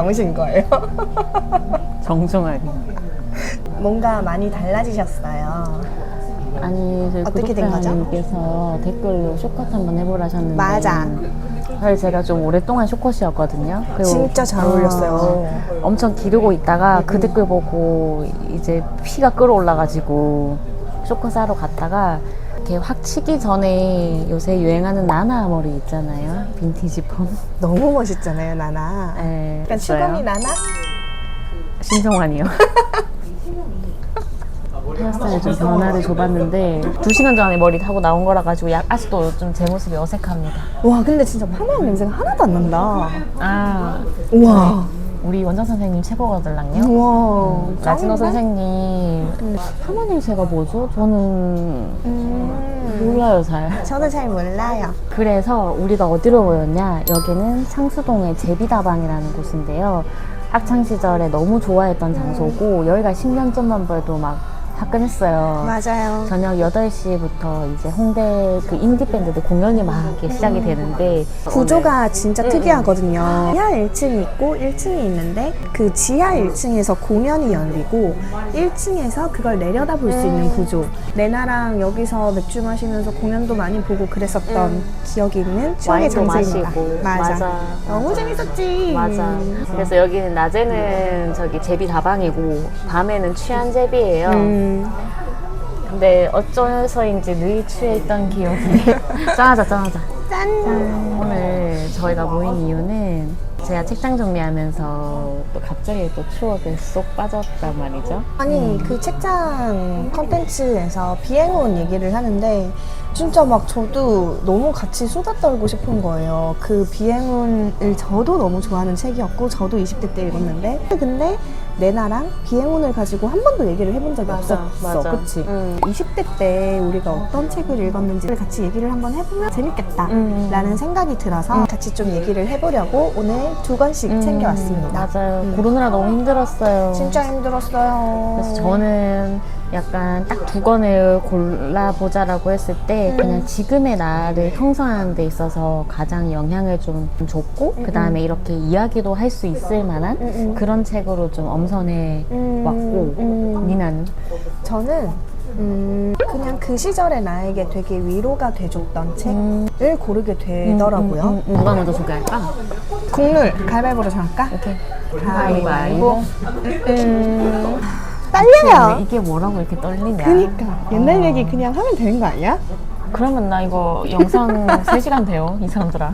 담으신 거예요? 정중하게. 뭔가 많이 달라지셨어요. 아니 저희 어떻게 된 거죠? 구독자님께서 댓글로 쇼컷 한번 해보라 하셨는데 맞아. 사실 제가 좀 오랫동안 쇼컷이었거든요. 그리고 진짜 잘 어울렸어요. 어, 엄청 기르고 있다가 그 댓글 보고 이제 피가 끓어올라가지고 쇼컷 하러 갔다가 이렇게 확 치기 전에 요새 유행하는 나나 머리 있잖아요. 빈티지 펌. 너무 멋있잖아요, 나나. 네, 약간. 추검이 나나? 신성환이요. 헤어스타일 좀 변화를 줘봤는데 두 시간 전에 머리 타고 나온 거라 가지고 약 아직도 좀 제 모습이 어색합니다. 와, 근데 진짜 파마한 냄새가 하나도 안 난다. 아 우와. 우리 원장 선생님 최고거들랑요. 우와. 라진호 짱인데? 선생님 파마 냄새가 뭐죠? 저는 음. 몰라요 잘. 저도 잘 몰라요. 그래서 우리가 어디로 모였냐? 여기는 상수동의 제비다방이라는 곳인데요. 학창 시절에 너무 좋아했던 장소고 여기가 10년 전만 봐도 막 화끈했어요. 맞아요. 저녁 8시부터 이제 홍대 그 인디 밴드들 공연이 막 이렇게 시작이 되는데 구조가 진짜 응, 특이하거든요. 지하 1층이 있고 1층이 있는데 그 지하 1층에서 공연이 열리고 1층에서 그걸 내려다 볼 수 있는 구조. 레나랑 여기서 맥주 마시면서 공연도 많이 보고 그랬었던 기억이 있는 추억의 와인도 장소입니다. 마시고 맞아. 맞아. 너무 재밌었지. 맞아. 그래서 여기는 낮에는 저기 제비 다방이고 밤에는 취한 제비예요. 음, 근데 어쩌서인지 늘 취해 있던 기억이 짠하자 짠하자. 짠. 오늘 저희가 모인 이유는 제가 책장 정리하면서 또 갑자기 또 추억에 쏙 빠졌단 말이죠. 아니 그 책장 컨텐츠에서 비행온 얘기를 하는데 진짜 막 저도 너무 같이 수다 떨고 싶은 거예요. 그 비행운을 저도 너무 좋아하는 책이었고 저도 20대 때 읽었는데 근데 내 나랑 비행운을 가지고 한 번도 얘기를 해본 적이 맞아, 없었어. 맞아. 그치? 음. 20대 때 우리가 어떤 책을 읽었는지 를 같이 얘기를 한번 해보면 재밌겠다 음. 라는 생각이 들어서 같이 좀 얘기를 해보려고 오늘 두 권씩 음, 챙겨왔습니다. 맞아요. 음. 고르느라 너무 힘들었어요. 진짜 힘들었어요. 그래서 저는 약간 딱 두 권을 골라보자라고 했을 때 음. 그냥 지금의 나를 형성하는 데 있어서 가장 영향을 좀 줬고 그 다음에 이렇게 이야기도 할 수 있을 만한 음, 음. 그런 책으로 좀 엄선해 음, 왔고 음. 니나는? 저는 음, 그냥 그 시절에 나에게 되게 위로가 돼줬던 책을 고르게 되더라고요. 음, 음, 음. 누가 먼저 소개할까? 국룰 가위바위보로 정할까? 오케이. 가위바위보. 가위바위보. 음, 떨려요. 이게 뭐라고 이렇게 떨리냐? 그니까 옛날 어. 얘기 그냥 하면 되는 거 아니야? 그러면 나 이거 영상 3시간 돼요, 이 사람들아.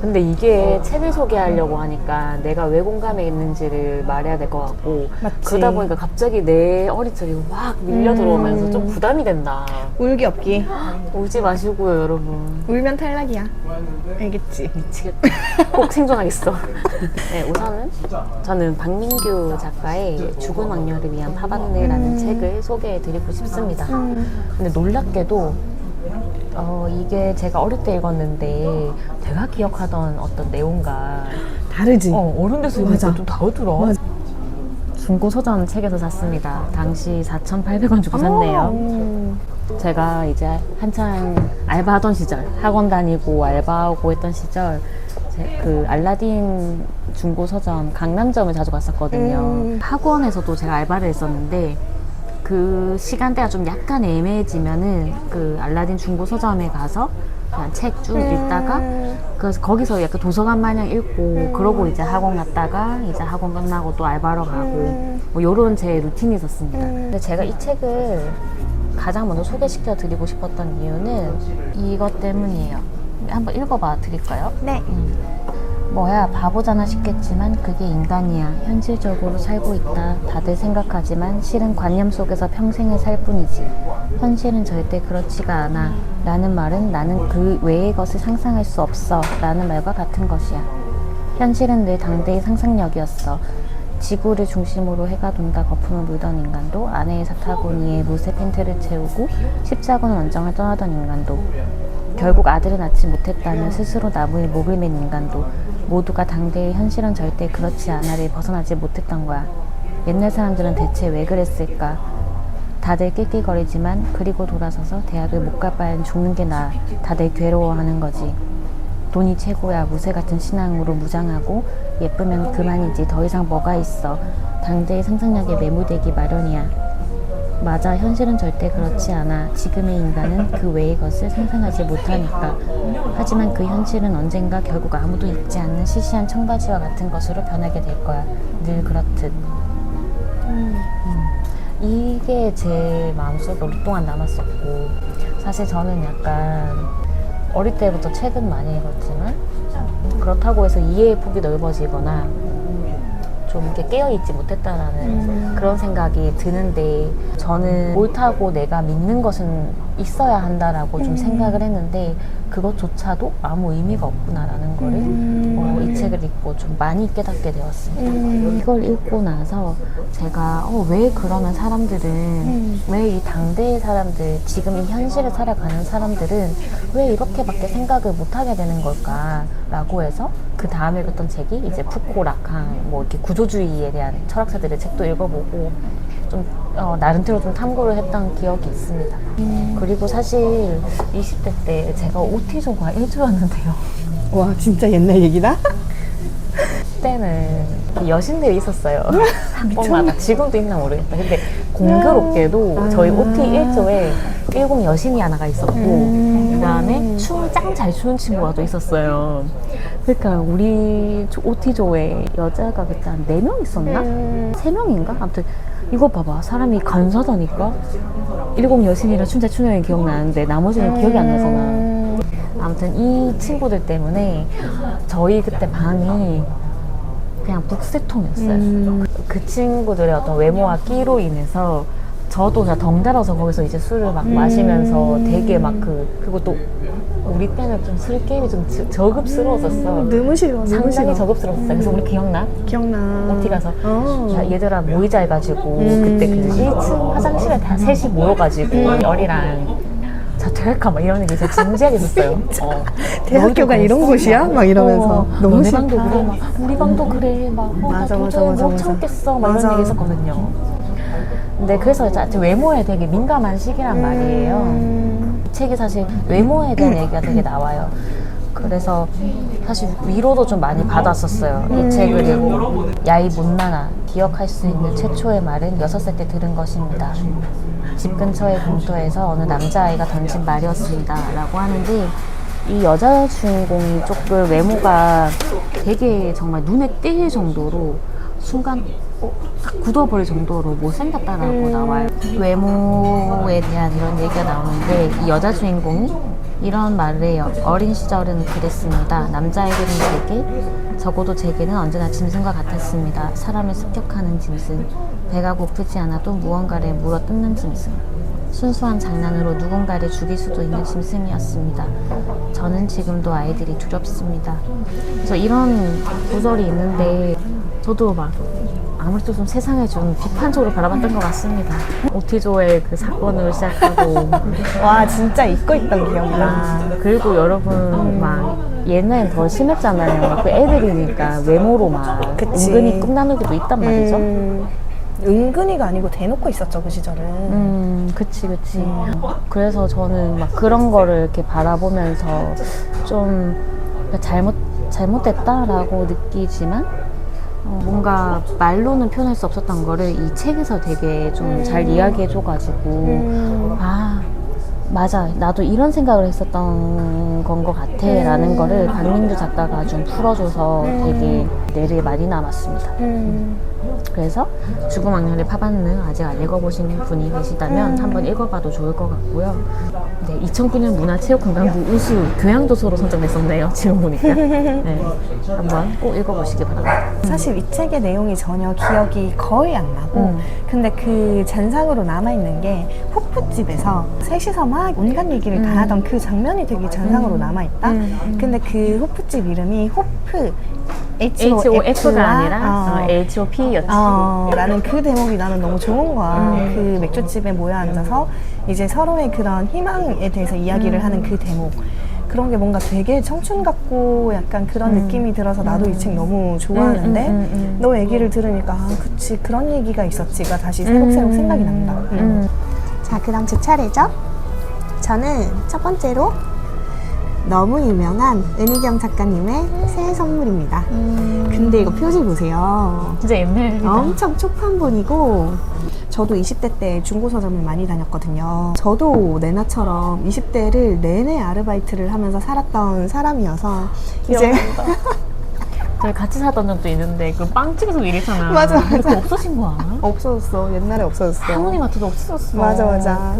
근데 이게 책을 소개하려고 하니까 내가 왜 공감해 있는지를 말해야 될 것 같고 맞지. 그러다 보니까 갑자기 내 어린 적이 확 밀려 들어오면서 음. 좀 부담이 된다. 울기 없기. 울지 마시고요, 여러분. 울면 탈락이야. 알겠지? 미치겠다. 꼭 생존하겠어. 네, 우선은 저는 박민규 작가의 죽은 왕녀를 위한 파반느라는 책을 소개해드리고 싶습니다. 근데 놀랍게도 어, 이게 제가 어릴 때 읽었는데 내가 기억하던 어떤 내용과 다르지. 어, 어른 돼서 맞아. 읽으니까 좀 다르더라. 맞아. 중고 서점 책에서 샀습니다. 당시 4,800원 주고 샀네요. 음. 제가 이제 한창 알바하던 시절, 학원 다니고 알바하고 했던 시절, 제 그 알라딘 중고 서점 강남점을 자주 갔었거든요. 음. 학원에서도 제가 알바를 했었는데 그 시간대가 좀 약간 애매해지면은 그 알라딘 중고 서점에 가서 그냥 책 쭉 읽다가 그래서 거기서 약간 도서관 마냥 읽고 그러고 이제 학원 갔다가 이제 학원 끝나고 또 알바로 가고 뭐 요런 제 루틴이 있었습니다. 근데 제가 이 책을 가장 먼저 소개시켜 드리고 싶었던 이유는 이것 때문이에요. 한번 읽어봐 드릴까요? 네. 뭐야 바보잖아 싶겠지만 그게 인간이야. 현실적으로 살고 있다. 다들 생각하지만 실은 관념 속에서 평생을 살 뿐이지. 현실은 절대 그렇지가 않아. 라는 말은 나는 그 외의 것을 상상할 수 없어. 라는 말과 같은 것이야. 현실은 늘 당대의 상상력이었어. 지구를 중심으로 해가 돈다 거품을 물던 인간도 아내의 사타구니에 무쇠 팬트를 채우고 십자군 원정을 떠나던 인간도 결국 아들을 낳지 못했다며 스스로 나무에 목을 맨 인간도 모두가 당대의 현실은 절대 그렇지 않아를 벗어나지 못했던 거야. 옛날 사람들은 대체 왜 그랬을까? 다들 낄낄거리지만 그리고 돌아서서 대학을 못 갈 바엔 죽는 게 나아. 다들 괴로워하는 거지. 돈이 최고야 무쇠 같은 신앙으로 무장하고 예쁘면 그만이지 더 이상 뭐가 있어. 당대의 상상력에 매몰되기 마련이야. 맞아, 현실은 절대 그렇지 않아. 지금의 인간은 그 외의 것을 상상하지 못하니까. 하지만 그 현실은 언젠가 결국 아무도 잊지 않는 시시한 청바지와 같은 것으로 변하게 될 거야. 늘 그렇듯. 음. 이게 제 마음속에 오랫동안 남았었고 사실 저는 약간 어릴 때부터 책은 많이 읽었지만 그렇다고 해서 이해의 폭이 넓어지거나 좀 이렇게 깨어있지 못했다라는 음. 그런 생각이 드는데 저는 옳다고 내가 믿는 것은 있어야 한다라고 좀 음. 생각을 했는데 그것조차도 아무 의미가 없구나라는 거를 음. 책을 읽고 좀 많이 깨닫게 되었습니다. 음. 이걸 읽고 나서 제가 어, 왜 그러면 사람들은 음. 왜이 당대의 사람들 지금 이 현실을 살아가는 사람들은 왜 이렇게밖에 생각을 못하게 되는 걸까라고 해서 그 다음에 읽었던 책이 이제 푸코 라캉 뭐 이렇게 구조주의에 대한 철학자들의 책도 읽어보고 좀 어, 나름대로 좀 탐구를 했던 기억이 있습니다. 그리고 사실 20대 때 제가 오티존과 1조였는데요. 와 진짜 옛날 얘기다? 그때는 그 여신들이 있었어요. 학번마다. 지금도 있나 모르겠다. 근데 공교롭게도 아. 저희 OT 1조에 일곱 여신이 하나가 있었고, 음. 그 다음에 춤을 짱 잘 추는 친구가 또 있었어요. 그러니까 우리 OT조에 여자가 그때 한 4명 있었나? 음. 3명인가? 아무튼 이거 봐봐. 사람이 간사다니까? 일곱 여신이랑 춤 잘 추는 애 기억나는데 나머지는 기억이 안 나잖아. 음. 아무튼 이 친구들 때문에 저희 그때 방이 그냥 북새통이었어요. 음. 그 친구들의 어떤 외모와 끼로 인해서 저도 그냥 덩달아서 거기서 이제 술을 막 음. 마시면서 되게 막 그 그리고 또 우리 때는 좀 술 게임이 좀 저- 저급스러웠었어. 너무 싫어 너무 싫어 상당히 저급스러웠어. 그래서 우리 기억나? 기억나 OT 가서 어. 자, 얘들아 모이자 해가지고 음. 그때 그 1층 화장실에 다 셋이 모여가지고 음. 열이랑 자 될까 막 이런 얘기 진짜 진지하게 했었어요. 어. 대학교가 이런? 곳이야? 막 이러면서. 어, 너무 너네 싫다. 방도 그래 막 우리 방도 그래 막 어, 나 맞아, 맞아, 도저히 맞아, 못 맞아. 참겠어 막 맞아. 이런 얘기 했었거든요. 근데 그래서 이제 외모에 되게 민감한 시기란 말이에요. 음. 이 책이 사실 외모에 대한 얘기가 되게 나와요. 그래서 사실 위로도 좀 많이 받았었어요. 이 책을 읽고 야이 못나나 기억할 수 있는 최초의 말은 여섯 살 때 들은 것입니다. 집 근처의 공터에서 어느 남자아이가 던진 말이었습니다. 라고 하는데 이 여자 주인공이 조금 외모가 되게 정말 눈에 띌 정도로 순간 어, 딱 굳어버릴 정도로 못생겼다라고 음. 나와요. 외모에 대한 이런 얘기가 나오는데 이 여자 주인공이 이런 말을 해요. 어린 시절은 그랬습니다. 남자애들은 제게 적어도 제게는 언제나 짐승과 같았습니다. 사람을 습격하는 짐승. 배가 고프지 않아도 무언가를 물어 뜯는 짐승. 순수한 장난으로 누군가를 죽일 수도 있는 짐승이었습니다. 저는 지금도 아이들이 두렵습니다. 그래서 이런 구절이 있는데 저도 막 아무래도 좀 세상에 좀 비판적으로 바라봤던 것 같습니다. 오티조의 그 사건으로 시작하고 와 진짜 잊고 있던 기억이다 아, 그리고 여러분 막 옛날엔 더 심했잖아요. 그 애들이니까 외모로 막 그치. 은근히 끝나누기도 있단 말이죠. 음. 은근히가 아니고 대놓고 있었죠 그 시절은 음, 그치, 그치. 그래서 저는 막 그런 거를 이렇게 바라보면서 좀 잘못, 잘못됐다라고 느끼지만 어, 뭔가 말로는 표현할 수 없었던 거를 이 책에서 되게 좀 잘 이야기해줘가지고 음. 아, 맞아. 나도 이런 생각을 했었던 건 것 같아. 라는 음. 거를 박민주 작가가 좀 풀어줘서 음. 되게 내를 많이 남았습니다. 음. 그래서 죽음 악녀의 파반는 아직 안 읽어보신 분이 계시다면 음. 한번 읽어봐도 좋을 것 같고요. 네, 2009년 문화체육관광부 우수 교양도서로 선정됐었네요. 지금 보니까. 네, 한번 꼭 읽어보시기 바랍니다. 사실 이 책의 내용이 전혀 기억이 거의 안 나고 음. 근데 그 잔상으로 남아있는 게 호프집에서 셋이서 막 온갖 얘기를 다 음. 하던 그 장면이 되게 잔상으로 남아있다 음, 음. 근데 그 호프집 이름이 호프 HOF가 아니라 어. 어, HOP였지. 어, 라는 그 대목이 나는 너무 좋은 거야. 음. 그 맥주집에 모여 앉아서 이제 서로의 그런 희망에 대해서 이야기를 음. 하는 그 대목. 그런 게 뭔가 되게 청춘 같고 약간 그런 음. 느낌이 들어서 나도 이 책 너무 좋아하는데 음, 음, 음, 음. 너 얘기를 들으니까 아, 그치 그런 얘기가 있었지가 다시 새록새록 생각이 난다. 음. 음. 자, 그 다음 제 차례죠. 저는 첫 번째로 너무 유명한 은희경 작가님의 새해 선물입니다. 음. 근데 이거 표지 보세요. 진짜 옛날이다. 엄청 초판본이고 저도 20대 때 중고 서점을 많이 다녔거든요. 저도 레나처럼 20대를 내내 아르바이트를 하면서 살았던 사람이어서 이제 저희 같이 살던 적도 있는데 그 빵집에서 일했잖아. 맞아, 맞아. 없어진 거 알아? 없어졌어. 옛날에 없어졌어. 할머니 같아도 없어졌어. 맞아, 맞아.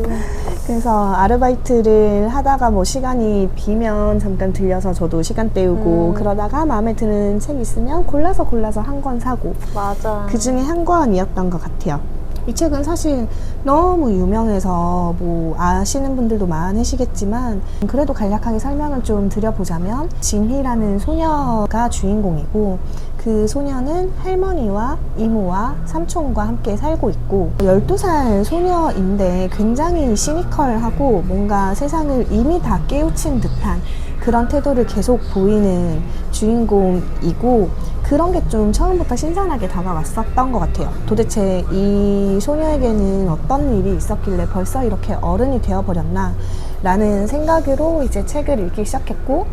그래서 아르바이트를 하다가 뭐 시간이 비면 잠깐 들려서 저도 시간 때우고 음. 그러다가 마음에 드는 책 있으면 골라서 골라서 한 권 사고 맞아. 그 중에 한 권이었던 것 같아요. 이 책은 사실 너무 유명해서 뭐 아시는 분들도 많으시겠지만 그래도 간략하게 설명을 좀 드려보자면 진희라는 소녀가 주인공이고 그 소녀는 할머니와 이모와 삼촌과 함께 살고 있고 12살 소녀인데 굉장히 시니컬하고 뭔가 세상을 이미 다 깨우친 듯한 그런 태도를 계속 보이는 주인공이고 그런 게 좀 처음부터 신선하게 다가왔었던 것 같아요. 도대체 이 소녀에게는 어떤 일이 있었길래 벌써 이렇게 어른이 되어버렸나 라는 생각으로 이제 책을 읽기 시작했고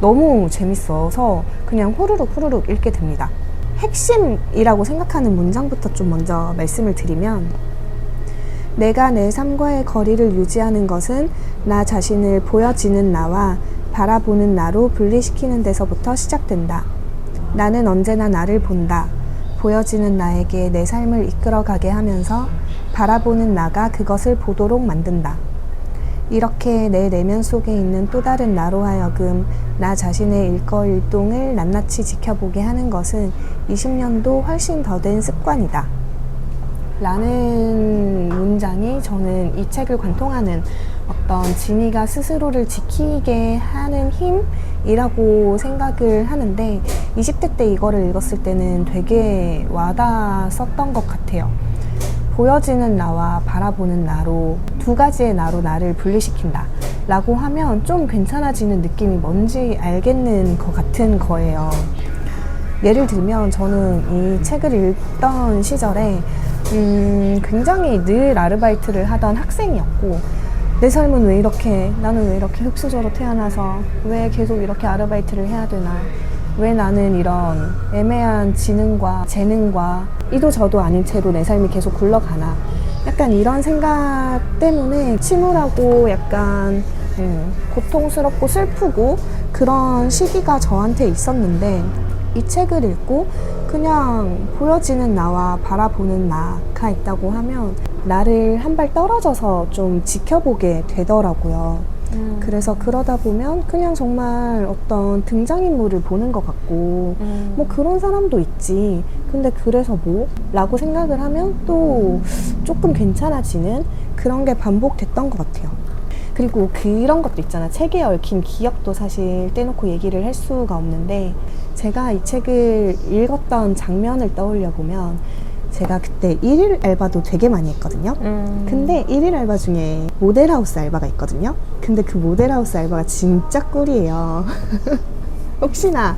너무 재밌어서 그냥 후루룩 후루룩 읽게 됩니다. 핵심이라고 생각하는 문장부터 좀 먼저 말씀을 드리면 내가 내 삶과의 거리를 유지하는 것은 나 자신을 보여지는 나와 바라보는 나로 분리시키는 데서부터 시작된다. 나는 언제나 나를 본다. 보여지는 나에게 내 삶을 이끌어가게 하면서 바라보는 나가 그것을 보도록 만든다. 이렇게 내 내면 속에 있는 또 다른 나로 하여금 나 자신의 일거일동을 낱낱이 지켜보게 하는 것은 20년도 훨씬 더 된 습관이다. 라는 문장이 저는 이 책을 관통하는 어떤 진이가 스스로를 지키게 하는 힘이라고 생각을 하는데 20대 때 이거를 읽었을 때는 되게 와닿았었던 것 같아요. 보여지는 나와 바라보는 나로 두 가지의 나로 나를 분리시킨다. 라고 하면 좀 괜찮아지는 느낌이 뭔지 알겠는 것 같은 거예요. 예를 들면 저는 이 책을 읽던 시절에 음, 굉장히 늘 아르바이트를 하던 학생이었고 내 삶은 왜 이렇게 나는 왜 이렇게 흙수저로 태어나서 왜 계속 이렇게 아르바이트를 해야 되나? 왜 나는 이런 애매한 지능과 재능과 이도 저도 아닌 채로 내 삶이 계속 굴러가나? 약간 이런 생각 때문에 침울하고 약간 음, 고통스럽고 슬프고 그런 시기가 저한테 있었는데 이 책을 읽고 그냥 보여지는 나와 바라보는 나가 있다고 하면 나를 한 발 떨어져서 좀 지켜보게 되더라고요. 음. 그래서 그러다 보면 그냥 정말 어떤 등장인물을 보는 것 같고 음. 뭐 그런 사람도 있지. 근데 그래서 뭐? 라고 생각을 하면 또 조금 괜찮아지는 그런 게 반복됐던 것 같아요. 그리고 그런 것도 있잖아. 책에 얽힌 기억도 사실 떼놓고 얘기를 할 수가 없는데 제가 이 책을 읽었던 장면을 떠올려 보면 제가 그때 일일 알바도 되게 많이 했거든요. 음. 근데 일일 알바 중에 모델하우스 알바가 있거든요. 근데 그 모델하우스 알바가 진짜 꿀이에요. 혹시나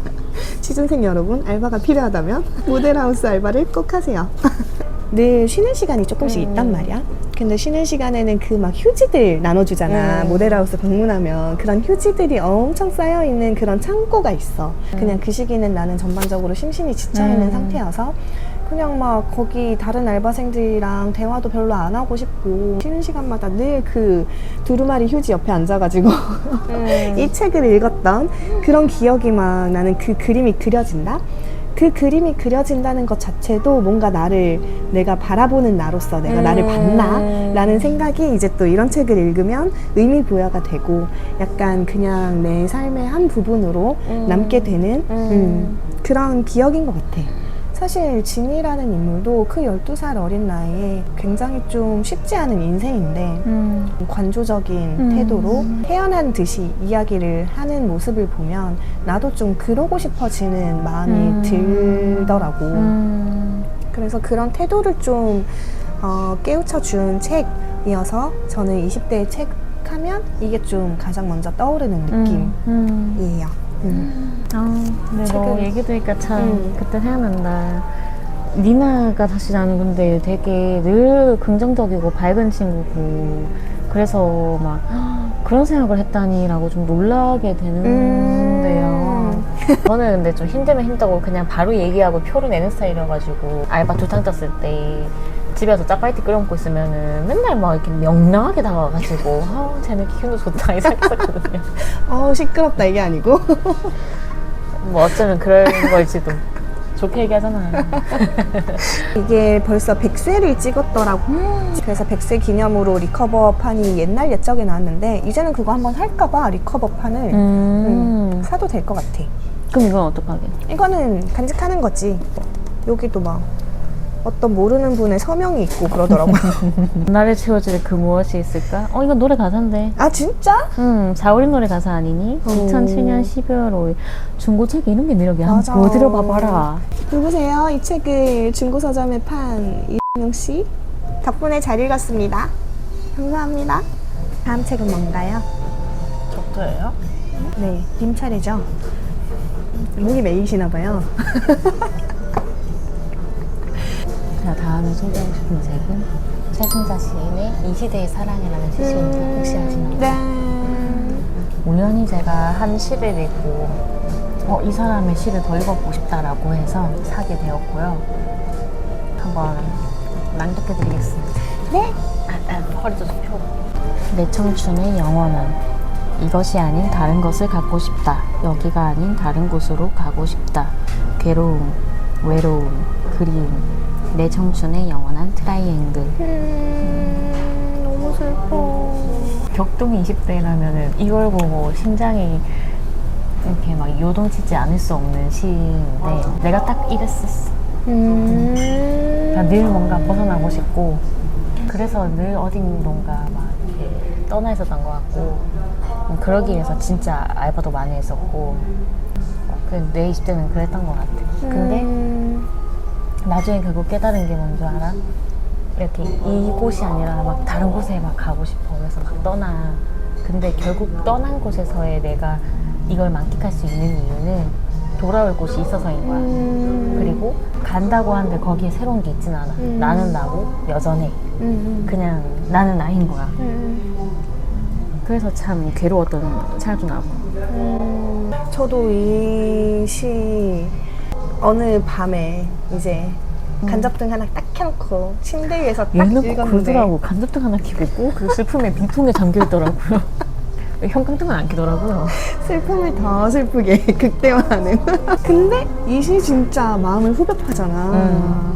취준생 여러분 알바가 필요하다면 모델하우스 알바를 꼭 하세요. 늘 쉬는 시간이 조금씩 음. 있단 말이야. 근데 쉬는 시간에는 그 막 휴지들 나눠주잖아. 음. 모델하우스 방문하면 그런 휴지들이 엄청 쌓여 있는 그런 창고가 있어. 그냥 그 시기는 나는 전반적으로 심신이 지쳐 있는 음. 상태여서 그냥 막 거기 다른 알바생들이랑 대화도 별로 안 하고 싶고 쉬는 시간마다 늘 그 두루마리 휴지 옆에 앉아가지고 음. 이 책을 읽었던 그런 기억이 막 나는 그 그림이 그려진다. 그 그림이 그려진다는 것 자체도 뭔가 나를 내가 바라보는 나로서 내가 음. 나를 봤나 라는 생각이 이제 또 이런 책을 읽으면 의미 부여가 되고 약간 그냥 내 삶의 한 부분으로 음. 남게 되는 음. 음, 그런 기억인 것 같아. 사실 진이라는 인물도 그 12살 어린 나이에 굉장히 좀 쉽지 않은 인생인데 음. 관조적인 음. 태도로 태어난 듯이 이야기를 하는 모습을 보면 나도 좀 그러고 싶어지는 마음이 음. 들더라고. 음. 그래서 그런 태도를 좀 어, 깨우쳐 준 책이어서 저는 20대의 책 하면 이게 좀 가장 먼저 떠오르는 느낌이에요. 음. 음. 음. 아, 근데 너 책은- 얘기 들으니까 참 음. 그때 생각난다. 니나가 사실 나는 근데 되게 늘 긍정적이고 밝은 친구고 그래서 막 그런 생각을 했다니라고 좀 놀라게 되는데요. 음. 저는 근데 좀 힘들면 힘들고 그냥 바로 얘기하고 표를 내는 스타일이어가지고 알바 두탕 떴을 때 집에서 짜파게티 끓여 먹고 있으면은 맨날 막 이렇게 명랑하게 다가와가지고 아 쟤는 기분도 좋다 이 생각했었거든요. 어 시끄럽다 이게 아니고 뭐 어쩌면 그런 걸지도 좋게 얘기하잖아요. 이게 벌써 100세를 찍었더라고 그래서 100세 기념으로 리커버판이 옛날 옛적에 나왔는데 이제는 그거 한번 살까봐 리커버판을 음. 사도 될 것 같아 그럼 이건 어떡하게? 이거는 간직하는 거지 여기도 막 어떤 모르는 분의 서명이 있고 그러더라고요 나를 채워줄 그 무엇이 있을까? 어 이건 노래 가사인데. 아 진짜? 음, 4월인 노래 가사 아니니? 오. 2007년 12월 5일 중고책 이런 게 매력이야. 맞아. 한번 보여드려 봐봐라. 누구세요? 이 책을 중고 서점에 판 이은영 씨 덕분에 잘 읽었습니다 감사합니다 다음 책은 뭔가요? 적도예요? 네, 님 차례죠. 목이 메이시나 봐요. 제가 다음에 소개하고 싶은 책은 최승자 시인의 이 시대의 사랑이라는 시입니다. 혹시 아시나요? 네. 우연히 제가 한 시를 읽고 어, 이 사람의 시를 더 읽어보고 싶다라고 해서 사게 되었고요. 한번 낭독해드리겠습니다. 네. 아, 아, 허리도 좀 펴고. 내 청춘의 영원한 이것이 아닌 다른 것을 갖고 싶다. 여기가 아닌 다른 곳으로 가고 싶다. 괴로움, 외로움, 그리움. 내 청춘의 영원한 트라이앵글. 음, 너무 슬퍼. 격동이 20대라면은 이걸 보고 심장이 이렇게 막 요동치지 않을 수 없는 시인인데 내가 딱 이랬었어. 음. 그러니까 늘 뭔가 벗어나고 싶고 그래서 늘 어딘가 막 이렇게 떠나 있었던 것 같고 음, 그러기 위해서 진짜 알바도 많이 했었고 그내 20대는 그랬던 것 같아. 근데 음. 나중에 결국 깨달은 게 뭔 줄 알아? 이렇게 이곳이 아니라 막 다른 곳에 막 가고 싶어. 그래서 막 떠나. 근데 결국 떠난 곳에서의 내가 이걸 만끽할 수 있는 이유는 돌아올 곳이 있어서인 거야. 음. 그리고 간다고 하는데 거기에 새로운 게 있진 않아. 음. 나는 나고 여전해. 음. 그냥 나는 나인 거야. 음. 그래서 참 괴로웠던 생각도 나고. 음. 저도 이 시 어느 밤에 이제 간접등 하나 딱 켜놓고 침대 위에서 딱 얘는 꼭 읽었는데 그러더라고. 간접등 하나 켜고 꼭그 슬픔의 빈통에 잠겨 있더라고요. 형광등은 안 켜더라고요. 슬픔을 더 슬프게 극대화하는. 근데 이시 진짜 마음을 후벼파잖아. 음.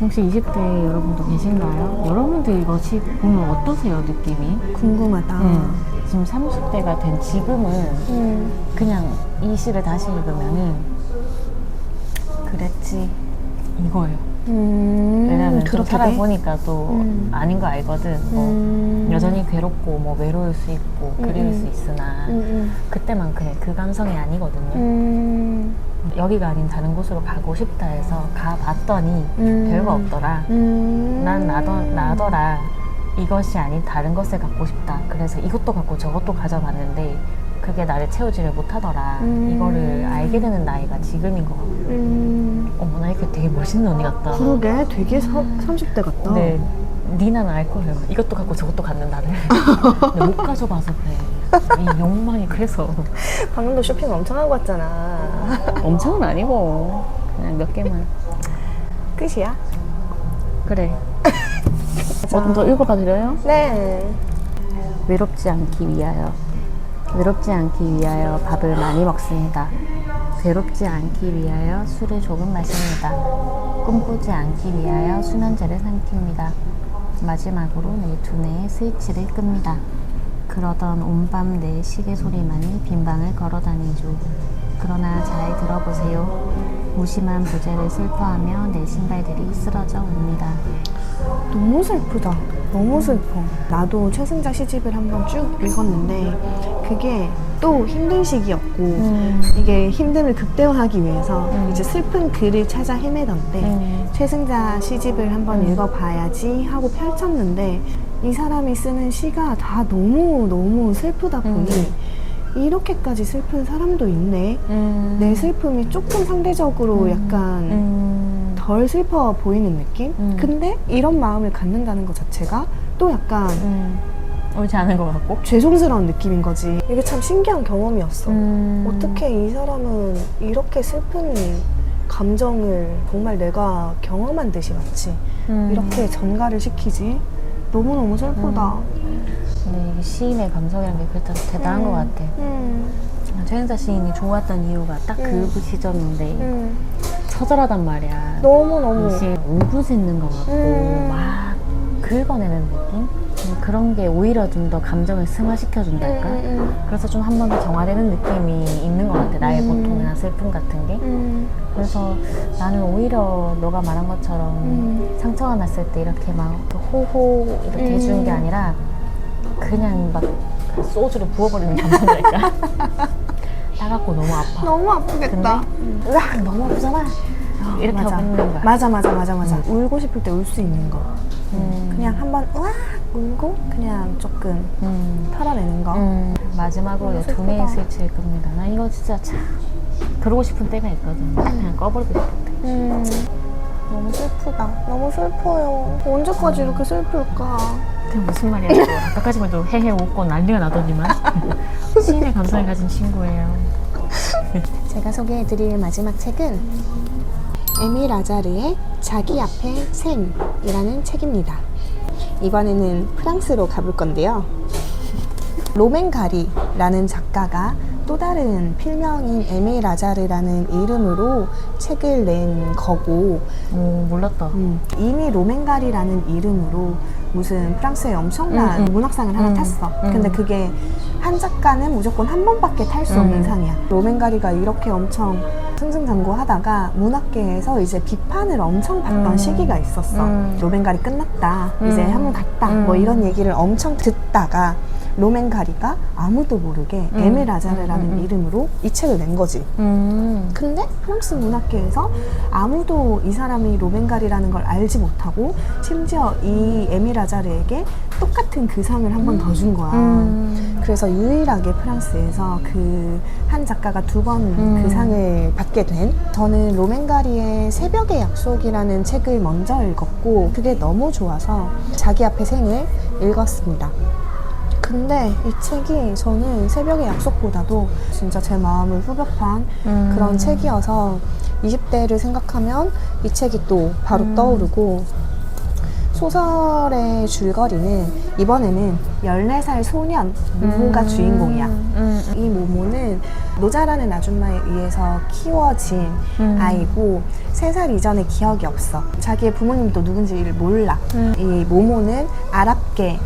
혹시 20대 여러분도 계신가요? 여러분들 이거 시 보면 어떠세요, 느낌이? 궁금하다. 음. 지금 30대가 된 지금은 음. 그냥 이 시를 다시 읽으면은 그랬지 이거예요. 음. 왜냐면 좀 그렇게 돼? 살아보니까 또 음. 아닌 거 알거든. 뭐 음. 여전히 괴롭고 뭐 외로울 수 있고 음, 그리울 음. 수 있으나 음. 그때만큼의 그 감성이 아니거든요. 음. 여기가 아닌 다른 곳으로 가고 싶다 해서 가봤더니 음. 별거 없더라. 음. 난 나더, 나더라. 이것이 아닌 다른 것을 갖고 싶다. 그래서 이것도 갖고 저것도 가져봤는데 그게 나를 채우지를 못하더라. 음. 이거를 알게 되는 나이가 지금인 것 같고. 음. 어머, 나 이렇게 되게 멋있는 언니 같다. 그러게 되게 서, 30대 같다. 네. 니나는 알 거예요. 이것도 갖고 저것도 갖는 나를. 근데 못 가져봐서 그래. 이 욕망이 그래서. 방금도 쇼핑 엄청 하고 왔잖아. 엄청은 아니고. 그냥 몇 개만. 끝이야? 그래. 뭐좀 더 읽어봐 드려요? 네. 외롭지 않기 위하여 외롭지 않기 위하여 밥을 많이 먹습니다. 괴롭지 않기 위하여 술을 조금 마십니다. 꿈꾸지 않기 위하여 수면제를 삼킵니다. 마지막으로 내 두뇌의 스위치를 끕니다. 그러던 온밤 내 시계 소리만이 빈방을 걸어다니죠. 그러나 잘 들어보세요. 무심한 부재를 슬퍼하며 내 신발들이 쓰러져 옵니다. 너무 슬프다. 너무 슬퍼. 나도 최승자 시집을 한번 쭉 읽었는데 그게 또 힘든 시기였고 음. 이게 힘듦을 극대화하기 위해서 음. 이제 슬픈 글을 찾아 헤매던 때 음. 최승자 시집을 한번 음. 읽어봐야지 하고 펼쳤는데 이 사람이 쓰는 시가 다 너무 너무 슬프다 보니 이렇게까지 슬픈 사람도 있네. 음. 내 슬픔이 조금 상대적으로 음. 약간 음. 덜 슬퍼 보이는 느낌? 음. 근데 이런 마음을 갖는다는 것 자체가 또 약간 음. 옳지 않은 것 같고. 죄송스러운 느낌인 거지. 이게 참 신기한 경험이었어. 음. 어떻게 이 사람은 이렇게 슬픈 감정을 정말 내가 경험한 듯이 마치 음. 이렇게 전가를 시키지? 너무너무 슬프다. 근데 이게 시인의 감성이라는 게 그렇다 대단한 음. 것 같아. 음, 최은자 시인이 좋았던 이유가 딱그 음. 시점인데 음. 처절하단 말이야. 너무 너무. 이 시인 울부짖는 것 같고 음. 막 긁어내는 느낌? 음, 그런 게 오히려 좀 더 감정을 승화시켜 준달까? 음, 그래서 좀 한 번 더 정화되는 느낌이 있는 것 같아. 나의 음. 고통이나 슬픔 같은 게. 음, 그래서 나는 오히려 너가 말한 것처럼 음. 상처가 났을 때 이렇게 막 호호 이렇게 음. 해주는 게 아니라 그냥 막 소주를 부어버리는 감정이랄까. 따갑고 너무 아파. 너무 아프겠다. 근데 으악 너무 아프잖아. 이렇게 맞아. 하고 있는 거야. 맞아, 맞아, 맞아, 맞아. 울고 싶을 때 울 수 있는 거. 음. 그냥 한번 으악 울고 그냥 조금 음. 털어내는 거. 음, 마지막으로 너무 이제 두 개의 슬프다. 스위치일 겁니다. 나 이거 진짜 참 그러고 싶은 때가 있거든. 그냥 꺼버리고 싶을 때. 음, 너무 슬프다. 너무 슬퍼요. 언제까지 이렇게 슬플까? 그게 무슨 말이야? 또 아까까지만 해도 헤헤 웃고 난리가 나더니만 시인의 감성을 가진 친구예요. 제가 소개해드릴 마지막 책은 에밀 아자르의 자기 앞에 생이라는 책입니다. 이번에는 프랑스로 가볼 건데요. 로맨가리라는 작가가 또 다른 필명인 에밀 아자르라는 이름으로 책을 낸 거고 오 몰랐다. 음, 이미 로맨가리라는 이름으로 무슨 프랑스의 엄청난 음, 음. 문학상을 하나 음, 탔어. 음. 근데 그게 한 작가는 무조건 한 번밖에 탈 수 없는 음. 상이야. 로맨가리가 이렇게 엄청 승승장구하다가 문학계에서 이제 비판을 엄청 받던 음. 시기가 있었어. 음. 로맨가리 끝났다. 이제 음. 한문 갔다. 음. 뭐 이런 얘기를 엄청 듣다가 로맨가리가 아무도 모르게 음. 에밀 아자르라는 음, 음, 음. 이름으로 이 책을 낸 거지. 음. 근데 프랑스 문학계에서 아무도 이 사람이 로맨갈이라는 걸 알지 못하고 심지어 이 에밀 아자르에게 똑같은 그 상을 한 번 더 준 거야. 음. 그래서 유일하게 프랑스에서 그 한 작가가 두 번그 음. 상을 받게 된 저는 로맨가리의 새벽의 약속이라는 책을 먼저 읽었고 그게 너무 좋아서 자기 앞에 생을 읽었습니다. 근데 이 책이 저는 새벽의 약속보다도 진짜 제 마음을 후벼판 음. 그런 책이어서 20대를 생각하면 이 책이 또 바로 음. 떠오르고 소설의 줄거리는 이번에는 14살 소년 모모가 음. 주인공이야. 음. 이 모모는 노자라는 아줌마에 의해서 키워진 음. 아이고 3살 이전에 기억이 없어. 자기의 부모님도 누군지를 몰라. 음. 이 모모는 아랍계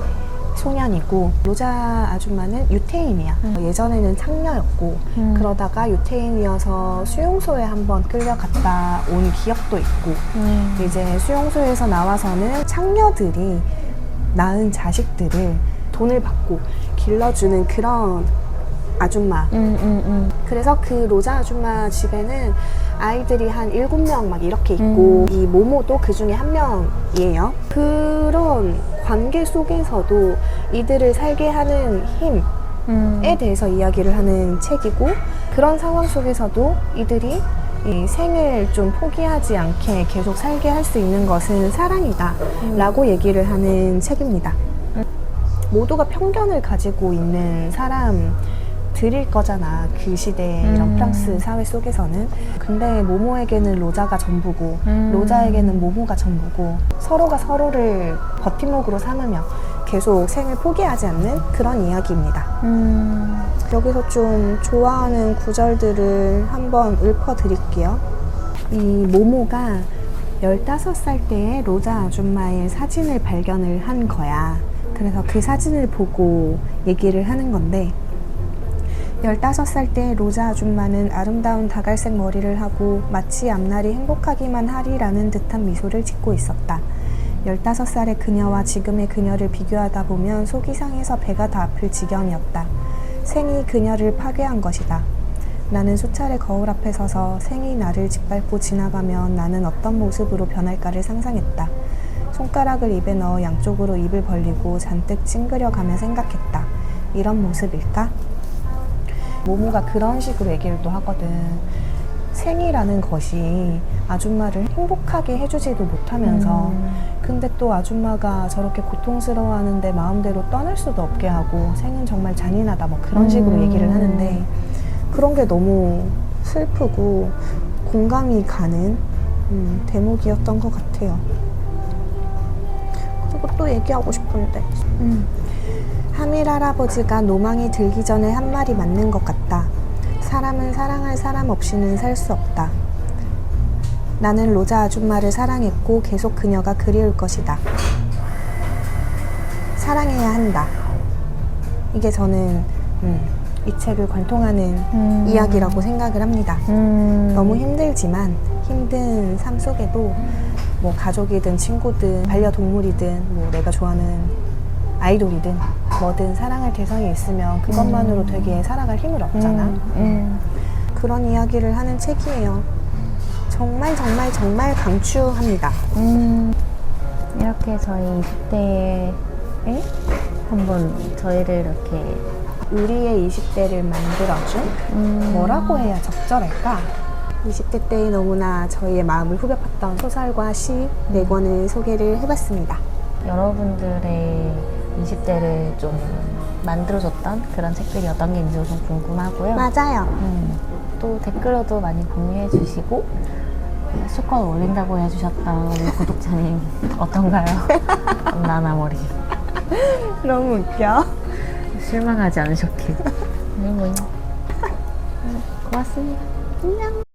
소년이고 노자 아줌마는 유태인이야. 음. 예전에는 창녀였고 음. 그러다가 유태인이어서 수용소에 한번 끌려갔다 온 기억도 있고 음. 이제 수용소에서 나와서는 창녀들이 낳은 자식들을 돈을 받고 길러주는 그런 아줌마. 음. 음. 음. 그래서 그 로자 아줌마 집에는 아이들이 한 일곱 명 막 이렇게 있고 음. 이 모모도 그 중에 한 명이에요. 그런 관계 속에서도 이들을 살게 하는 힘, 음. 에 대해서 이야기를 하는 책이고 그런 상황 속에서도 이들이 이 생을 좀 포기하지 않게 계속 살게 할 수 있는 것은 사랑이다 라고 얘기를 하는 책입니다. 모두가 편견을 가지고 있는 사람 들일 거잖아. 그 시대의 이런 음. 프랑스 사회 속에서는. 근데 모모에게는 로자가 전부고 음. 로자에게는 모모가 전부고 서로가 서로를 버팀목으로 삼으며 계속 생을 포기하지 않는 그런 이야기입니다. 음. 여기서 좀 좋아하는 구절들을 한번 읊어드릴게요. 이 모모가 15살 때에 로자 아줌마의 사진을 발견을 한 거야. 그래서 그 사진을 보고 얘기를 하는 건데, 15살 때 로자 아줌마는 아름다운 다갈색 머리를 하고 마치 앞날이 행복하기만 하리라는 듯한 미소를 짓고 있었다. 15살의 그녀와 지금의 그녀를 비교하다 보면 속이 상해서 배가 다 아플 지경이었다. 생이 그녀를 파괴한 것이다. 나는 수차례 거울 앞에 서서 생이 나를 짓밟고 지나가면 나는 어떤 모습으로 변할까를 상상했다. 손가락을 입에 넣어 양쪽으로 입을 벌리고 잔뜩 찡그려 가며 생각했다. 이런 모습일까? 모모가 그런 식으로 얘기를 또 하거든. 생이라는 것이 아줌마를 행복하게 해주지도 못하면서 음. 근데 또 아줌마가 저렇게 고통스러워하는데 마음대로 떠날 수도 없게 하고 생은 정말 잔인하다 뭐 그런 식으로 음. 얘기를 하는데 그런 게 너무 슬프고 공감이 가는 음, 대목이었던 것 같아요. 그리고 또 얘기하고 싶은데 음. 할아버지가 노망이 들기 전에 한 말이 맞는 것 같다. 사람은 사랑할 사람 없이는 살 수 없다. 나는 로자 아줌마를 사랑했고 계속 그녀가 그리울 것이다. 사랑해야 한다. 이게 저는 음, 이 책을 관통하는 음. 이야기라고 생각을 합니다. 음. 너무 힘들지만 힘든 삶 속에도 뭐 가족이든 친구든 반려동물이든 뭐 내가 좋아하는 아이돌이든 뭐든 사랑할 대상이 있으면 그것만으로 음. 되게 살아갈 힘을 얻잖아. 음. 음. 그런 이야기를 하는 책이에요. 정말 정말 정말 강추합니다. 음. 이렇게 저희 20대에 한번 저희를 이렇게 우리의 20대를 만들어준 음. 뭐라고 해야 적절할까? 20대 때 너무나 저희의 마음을 후벼팠던 소설과 시 네 권을 소개를 해봤습니다. 여러분들의 20대를 좀 만들어줬던 그런 책들이 어떤 게 있는지 좀 궁금하고요. 맞아요. 음, 또 댓글로도 많이 공유해 주시고 수컷 올린다고 해주셨던 우리 구독자님 어떤가요? 나나머리 너무 웃겨. 실망하지 않으셨길. 네, 뭐. 고맙습니다. 안녕.